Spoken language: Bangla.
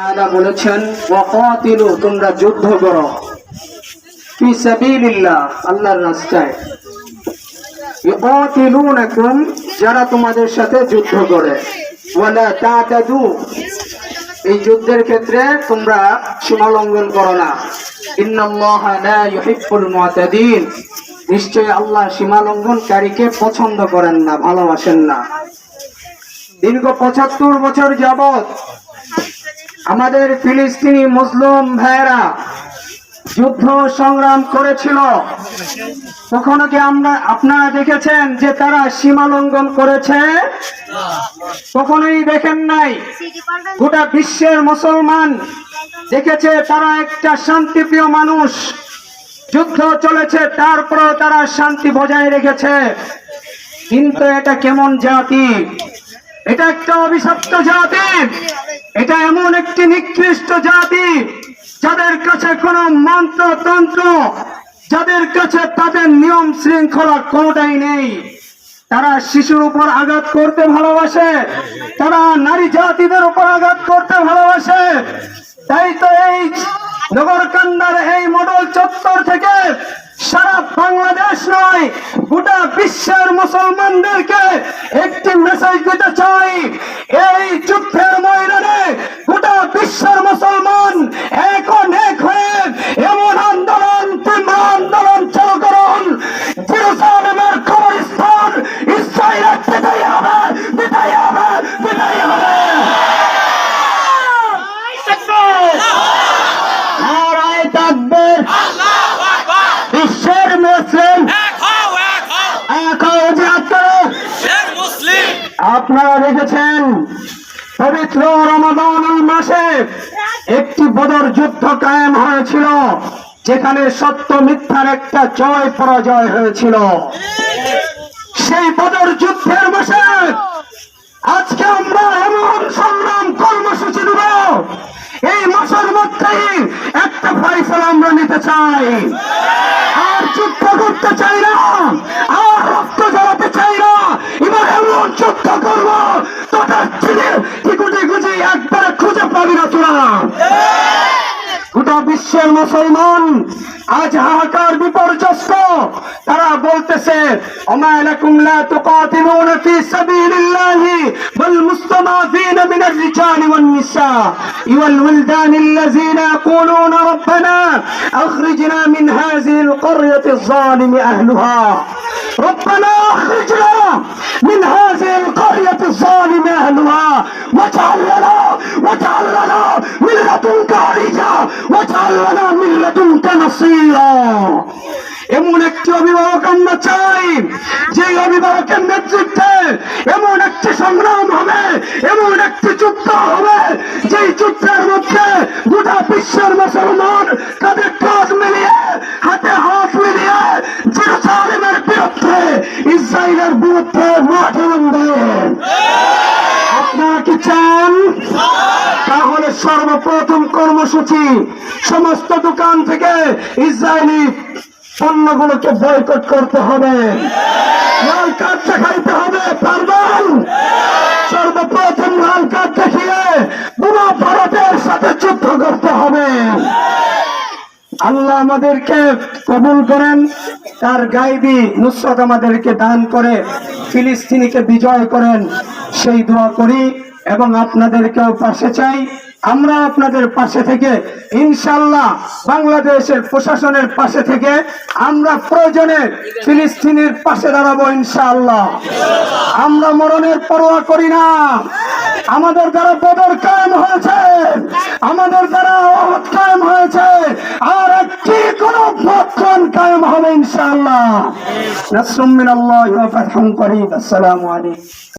তাআলা বলেছেন, ওয়াকাতিলু, তোমরা যুদ্ধ করো। ফি সাবিলিল্লাহ, আল্লাহর রাস্তায়। যারা তোমাদের সাথে যুদ্ধ করে। ওয়ালা তাতাদু, এই যুদ্ধের ক্ষেত্রে তোমরা সীমা লঙ্ঘন করো না। ইন্নাল্লাহা লা ইউহিব্বুল নিশ্চয় আল্লাহ সীমা লঙ্ঘনকারীকে পছন্দ করেন না, ভালোবাসেন না। দীর্ঘ পঁচাত্তর বছর যাবত আমাদের ফিলিস্তিনি মুসলিম ভাইয়েরা যুদ্ধ সংগ্রাম করেছিল। কখনো কি আমরা, আপনারা দেখেছেন যে তারা সীমা লঙ্ঘন করেছে? কখনোই দেখেন নাই। গোটা বিশ্বের মুসলমান দেখেছে তারা একটা শান্তিপ্রিয় মানুষ। যুদ্ধ চলেছে, তারপরেও তারা শান্তি বজায় রেখেছে। কিন্তু এটা কেমন জাতি? এটা একটা অভিশপ্ত জাতি। এটা এমন একটি নিকৃষ্ট জাতি যাদের কাছে কোনো মন্ত্র তন্ত্র যাদের কাছে তাদের নিয়ম শৃঙ্খলা কোনোটাই নেই। তারা শিশুর উপর আঘাত করতে ভালোবাসে, তারা নারী জাতিদের উপর আঘাত করতে ভালোবাসে। তাই তো এই নগরকান্দার এই মডেল চত্বর থেকে সারা বাংলাদেশ নয়, গোটা বিশ্বের মুসলমানদেরকে একটি মেসেজ দিতে চাই। এই যুদ্ধের ময়দানে গোটা বিশ্বের মুসলমান এখন এক হয়ে এমন আন্দোলন, তীব্র আন্দোলন চালু করুন। কবরস্থান ইসরায়েলের বিদায় হবে বিদায় হবে বিদায় হবে নারায় তাকবীর বিশ্বের মুসলিম এক হয়ে যাচ্ছে আপনারা দেখেছেন পবিত্র রমাদান মাসে একটি বদর যুদ্ধ কায়েম হয়েছিল, যেখানে সত্য মিথ্যার একটা জয় পরাজয় হয়েছিল। সেই বদর যুদ্ধের মাসে আজকে আমরা এমন সংগ্রাম কর্মসূচি দেব। এই মাসের মধ্যেই একটা ফয়সলা আমরা নিতে চাই। না তোরা গোটা বিশ্বের মুসলমান আজ হাহাকার বিপর্যস্ত তারা বলতেছে ওমা লাকুম লা তুকাতিলুনা ফি সাবিলিল্লাহি ওয়াল মুস্তাদাফিন মিন الرجال والنساء والولدان الذين يقولون ربنا أخرجنا من هذه القرية الظالم أهلها ربنا أخرجنا من এমন একটি অভিভাবক আমরা চাই যে অভিভাবকের নেতৃত্বে এমন একটি সংগ্রাম হবে, এমন একটি যুদ্ধ হবে যে যুদ্ধের মধ্যে গোটা বিশ্বের মুসলমান তাদের কাজ মিলিয়ে, হাতে হাত মিলিয়ে জিরুসালেমের বিরুদ্ধে, ইসরায়েলের বিরুদ্ধে মাঠে নামবে। আপনারা কি চান? তাহলে সর্বপ্রথম কর্মসূচি সমস্ত দোকান থেকে ইসরায়েলি পণ্যগুলোকে বয়কট করতে হবে। লাল দেখাইতে হবে, পারবেন? সর্বপ্রথম লাল দেখিয়ে ভারতের সাথে যুদ্ধ করতে হবে। আল্লাহ আমাদেরকে কবুল করেন, তার গাইবি নুসরত আমাদেরকে দান করে ফিলিস্তিনিকে বিজয় করেন। সেই দোয়া করি। এবং আপনাদেরকেও পাশে চাই। আমরা আপনাদের পাশে থেকে, ইনশাল্লাহ বাংলাদেশের প্রশাসনের পাশে থেকে আমরা প্রয়োজনে ফিলিস্তিনির পাশে দাঁড়াবো ইনশাআল্লাহ আমরা মরণের পরোয়া করি না। আমাদের দ্বারা বদর কায়েম হয়েছে। আমাদের দ্বারা অহদ কায়েম হয়েছে। আর একটি কোন পক্ষণ কায়েম হবে, ইনশাল্লাহ। নাসরুম মিনাল্লাহি ওয়া আসসালামু আলাইকুম।